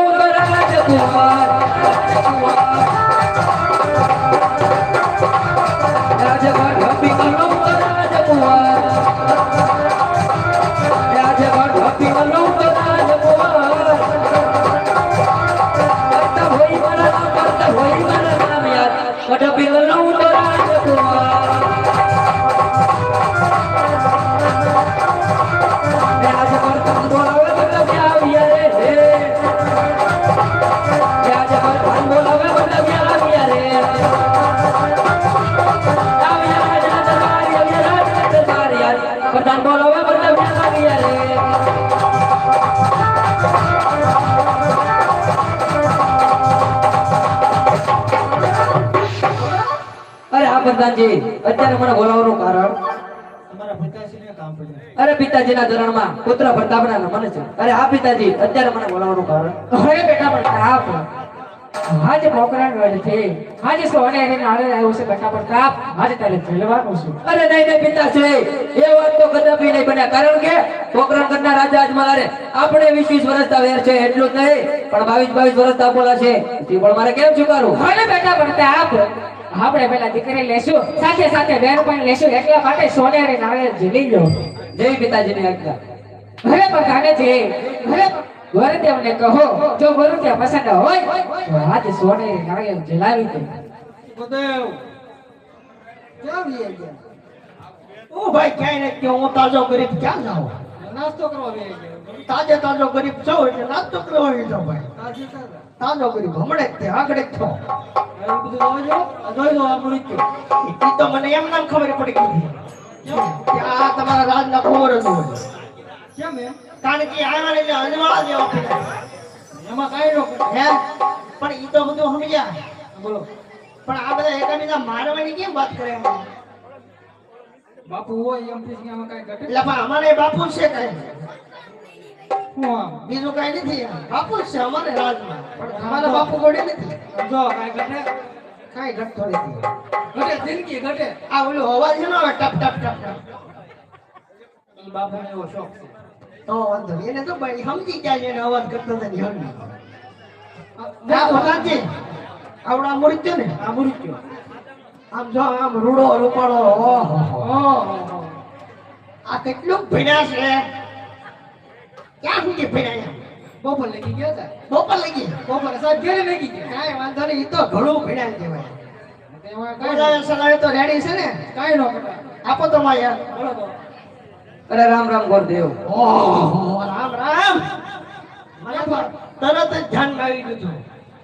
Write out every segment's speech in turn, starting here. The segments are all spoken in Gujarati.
કઈ ન ભૂલ્યો હું પ્રધાનજી અત્યારે મને બોલાવવાનું કારણ? તમારા પિતાશ્રીને ના અરે પિતાજીના ધરણમાં પુત્ર પ્રતાપના નમન છે. અરે આ પિતાજી અત્યારે મને બોલાવવાનું કારણ? બેટા પ્રતાપ આજે પોકરણ વેળ છે. આજે સોને એને નાળે આવ્યો છે બેટા પ્રતાપ આજે તારે જેલવાનું છું. અરે નહીં નહીં છે. એ વાત તો કદાપી નહીં બને. કારણ કે પોકરણ કરના રાજા અજમલારે આપણે વીસ વીસ વર્ષના વેર છે એટલું જ નહીં. પણ બાવીસ બાવીસ વર્ષના બોલા છે. તે પણ મારે કેમ ચૂકારું હવે બેટા પ્રતાપ આપણે પેલા દીકરી લેશું. સાથે સાથે બેન પણ લેશું. એટલા માટે સોનેરી નાળે જીલી લો જય પિતાજીની આજ્ઞા. હવે પ્રધાને છે હવે ગુરુદેવને કહો જો ગુરુદેવ પસંદ હોય તો આજે સોનેરી નાળે જલાવી દે. ગુરુદેવ ક્યાં વી ગયા? ઓ ભાઈ ક્યાંય ને કે હું તાજો ગરીબ ક્યાં જાઉં? નાસ્તો કરવા વી ગયો. તાજે તાજો ગરીબ છો એટલે નાસ્તો કરવા વી જાઉં ભાઈ. તાજો ગરીબ હમણે જ તે આગળ જ જોજો જોઈ લો આપણું ઈ તો મને એમ નામ ખબર પડી ગઈ. કે આ તમારા રાજના કુંવર જ હોય. કેમ એમ? કારણ કે આવ્યા એટલે અજવાળા જેવા ફેરા એમાં કઈ નો હે? પણ ઈ તો બધું સમજ્યા. બોલો. પણ આ બધા એકાબીજા મારવાની કેમ વાત કરે બાપુ હોય એમ પછી આમાં કાંઈ ઘટે? એટલે પણ અમારે બાપુ છે કઈ. બીજું કઈ નથી. બાપુ છે અમારે રાજમાં. પણ બાપુ ગોળે નથી? જો કઈ ઘટે? કઈ ઘટતો નથી. ઘટે જિંદગી ઘટે. આ ઓલું અવાજ છે ને આવે ટપ ટપ ટપ. ટપ બાપુને એવો શોખ છે. તો વાંધો. એને તો ભાઈ સમજી જાય એને અવાજ કરતો હતો ને હળવી. આ ભગાજી, આવડા મૃત્યુ ને? આ મૃત્યુ આમ જો આમ રૂડો રૂપાળો ઓહો. આ કેટલું ભીડા છે? ક્યાં સુધી ભીડા બપોર લગી ગયો હતા બપોર લગી બપોર સાહેબ ઘેરે લગી ગયા. કાંઈ વાંધો નહીં એ તો ઘણું ભીડા કહેવાય. કાંઈ તો રેડી છે ને? કાંઈ નો આપો તો માં યાર બોલો અરે રામ રામ ગોરદેવ રામ રામ. મને તરત જ ધ્યાન આવી દીધું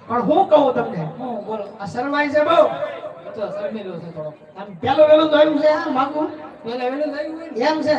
પણ હું કહું તમને હું બોલો આ શરમાઈ છે બહુ. તો શરમેલો છે થોડો આમ પેલો વેલું તો આવ્યું છે આ માગું. પેલો વેલું થયું એમ છે.